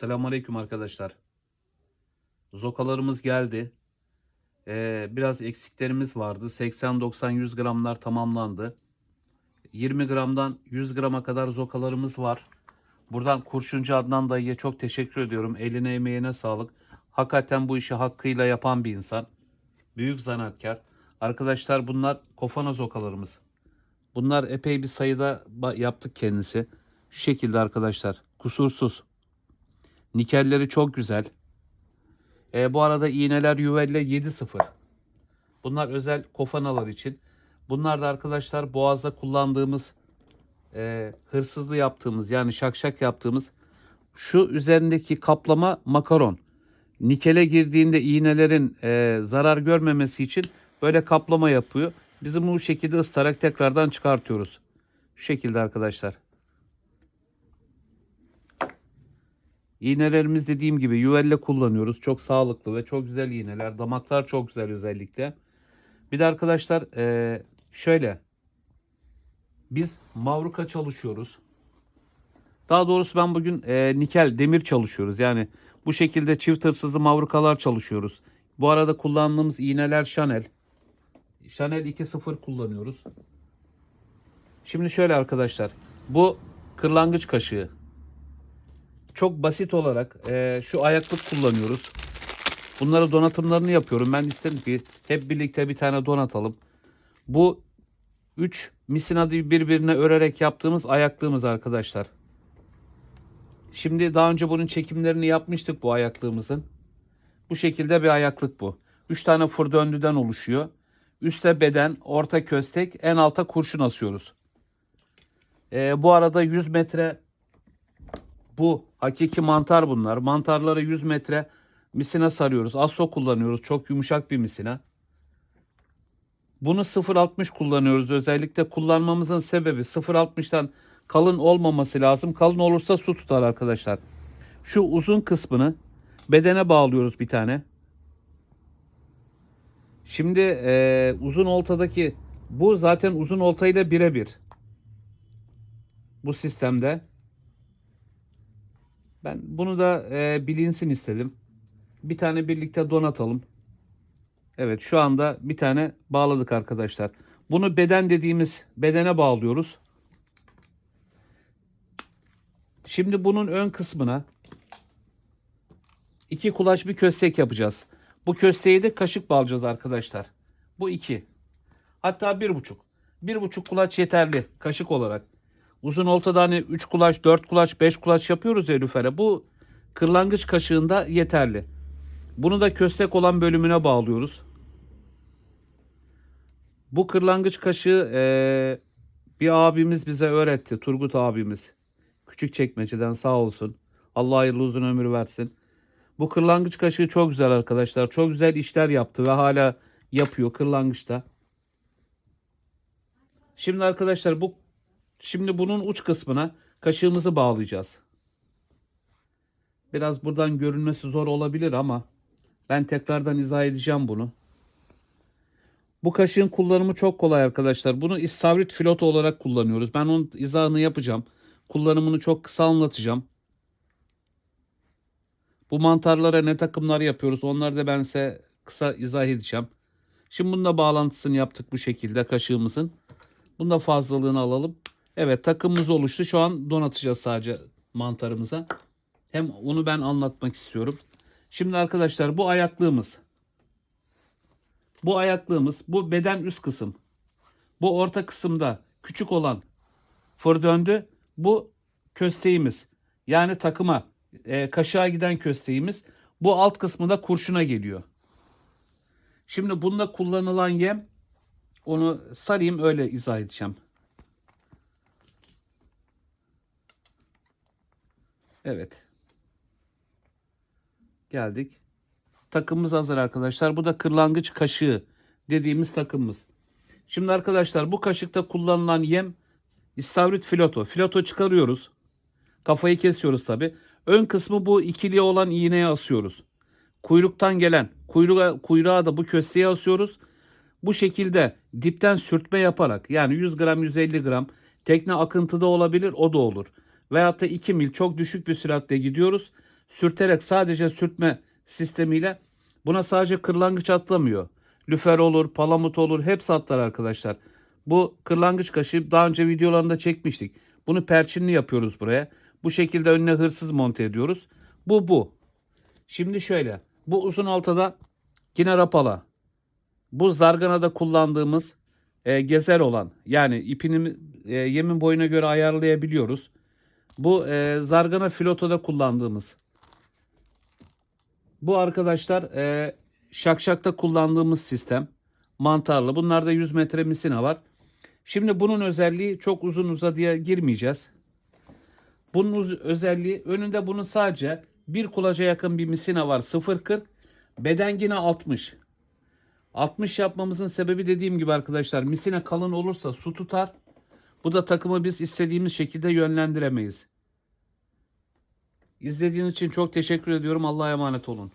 Selamünaleyküm arkadaşlar. Zokalarımız geldi. Ee, biraz eksiklerimiz vardı. 80-90-100 gramlar tamamlandı. 20 gramdan 100 grama kadar zokalarımız var. Buradan Kurşuncu Adnan dayıya çok teşekkür ediyorum. Eline emeğine sağlık. Hakikaten bu işi hakkıyla yapan bir insan. Büyük zanaatkar. Arkadaşlar bunlar kofana zokalarımız. Bunlar epey bir sayıda yaptık kendisi. Şu şekilde arkadaşlar. Kusursuz. Nikelleri çok güzel. E, bu arada iğneler Yuvelle 7.0. Bunlar özel kofanalar için. Bunlar da arkadaşlar boğazda kullandığımız e, hırsızlı yaptığımız yani şakşak yaptığımız şu üzerindeki kaplama makaron. Nikele girdiğinde iğnelerin e, zarar görmemesi için böyle kaplama yapıyor. Bizim bu şekilde ıstarak tekrardan çıkartıyoruz. Şu şekilde arkadaşlar. İğnelerimiz dediğim gibi yüvelle kullanıyoruz. Çok sağlıklı ve çok güzel iğneler. Damaklar çok güzel özellikle. Bir de arkadaşlar eee, şöyle. Biz mavruka çalışıyoruz. Daha doğrusu ben bugün eee, nikel, demir çalışıyoruz. Yani bu şekilde çift hırsızlı mavrukalar çalışıyoruz. Bu arada kullandığımız iğneler Chanel. Chanel 2.0 kullanıyoruz. Şimdi şöyle arkadaşlar. Bu kırlangıç kaşığı çok basit olarak eee, şu ayaklık kullanıyoruz. Bunları donatımlarını yapıyorum. Ben istedim ki hep birlikte bir tane donatalım. Bu 3 misinadı birbirine örerek yaptığımız ayaklığımız arkadaşlar. Şimdi daha önce bunun çekimlerini yapmıştık bu ayaklığımızın. Bu şekilde bir ayaklık bu. 3 tane fır döndüden oluşuyor. Üste beden, orta köstek, en alta kurşun asıyoruz. Eee, bu arada 100 metre bu hakiki mantar bunlar. Mantarlara 100 metre misina sarıyoruz. Asso kullanıyoruz. Çok yumuşak bir misina. Bunu 0.60 kullanıyoruz. Özellikle kullanmamızın sebebi 0.60'tan kalın olmaması lazım. Kalın olursa su tutar arkadaşlar. Şu uzun kısmını bedene bağlıyoruz bir tane. Şimdi eee, uzun oltadaki bu zaten uzun oltayla birebir. Bu sistemde. Ben bunu da e, bilinsin istedim. Bir tane birlikte donatalım. Evet şu anda bir tane bağladık arkadaşlar. Bunu beden dediğimiz bedene bağlıyoruz. Şimdi bunun ön kısmına iki kulaç bir köstek yapacağız. Bu kösteği de kaşık bağlayacağız arkadaşlar. Bu iki. Hatta bir buçuk. Bir buçuk kulaç yeterli kaşık olarak. Uzun oltada hani 3 kulaç, 4 kulaç, 5 kulaç yapıyoruz ya lüfere. Bu kırlangıç kaşığında yeterli. Bunu da köstek olan bölümüne bağlıyoruz. Bu kırlangıç kaşığı eee, bir abimiz bize öğretti. Turgut abimiz. Küçük çekmeceden sağ olsun. Allah hayırlı uzun ömür versin. Bu kırlangıç kaşığı çok güzel arkadaşlar. Çok güzel işler yaptı ve hala yapıyor kırlangıçta. Şimdi arkadaşlar bu Şimdi bunun uç kısmına kaşığımızı bağlayacağız. Biraz buradan görünmesi zor olabilir ama ben tekrardan izah edeceğim bunu. Bu kaşığın kullanımı çok kolay arkadaşlar. Bunu istavrit filoto olarak kullanıyoruz. Ben onun izahını yapacağım. Kullanımını çok kısa anlatacağım. Bu mantarlara ne takımlar yapıyoruz onları da ben size kısa izah edeceğim. Şimdi bununla bağlantısını yaptık bu şekilde kaşığımızın. Bunda fazlalığını alalım. Evet takımımız oluştu. Şu an donatacağız sadece mantarımıza. Hem onu ben anlatmak istiyorum. Şimdi arkadaşlar bu ayaklığımız. Bu ayaklığımız bu beden üst kısım. Bu orta kısımda küçük olan fır döndü. Bu kösteğimiz. Yani takıma e, kaşığa giden kösteğimiz. Bu alt kısmında kurşuna geliyor. Şimdi bunda kullanılan yem onu sarayım öyle izah edeceğim. Evet. Geldik. Takımımız hazır arkadaşlar. Bu da kırlangıç kaşığı dediğimiz takımımız. Şimdi arkadaşlar bu kaşıkta kullanılan yem istavrit filoto. Filoto çıkarıyoruz. Kafayı kesiyoruz tabi. Ön kısmı bu ikili olan iğneye asıyoruz. Kuyruktan gelen kuyruğa, kuyruğa da bu kösteğe asıyoruz. Bu şekilde dipten sürtme yaparak yani 100 gram 150 gram tekne akıntıda olabilir o da olur. Veyahut da 2 mil çok düşük bir süratle gidiyoruz. sürterek sadece sürtme sistemiyle buna sadece kırlangıç atlamıyor. Lüfer olur, palamut olur hepsi atlar arkadaşlar. Bu kırlangıç kaşı daha önce videolarında çekmiştik. Bunu perçinli yapıyoruz buraya. Bu şekilde önüne hırsız monte ediyoruz. Bu bu. Şimdi şöyle. Bu uzun altada yine rapala. Bu zarganada kullandığımız e, gezer olan yani ipini e, yemin boyuna göre ayarlayabiliyoruz. Bu e, zargana filotoda kullandığımız. Bu arkadaşlar e, şakşakta kullandığımız sistem. Mantarlı. Bunlarda 100 metre misina var. Şimdi bunun özelliği çok uzun uzadıya girmeyeceğiz. Bunun özelliği önünde bunun sadece bir kulaca yakın bir misina var 0.40. Beden yine 60. 60 yapmamızın sebebi dediğim gibi arkadaşlar misine kalın olursa su tutar. Bu da takımı biz istediğimiz şekilde yönlendiremeyiz. İzlediğiniz için çok teşekkür ediyorum. Allah'a emanet olun.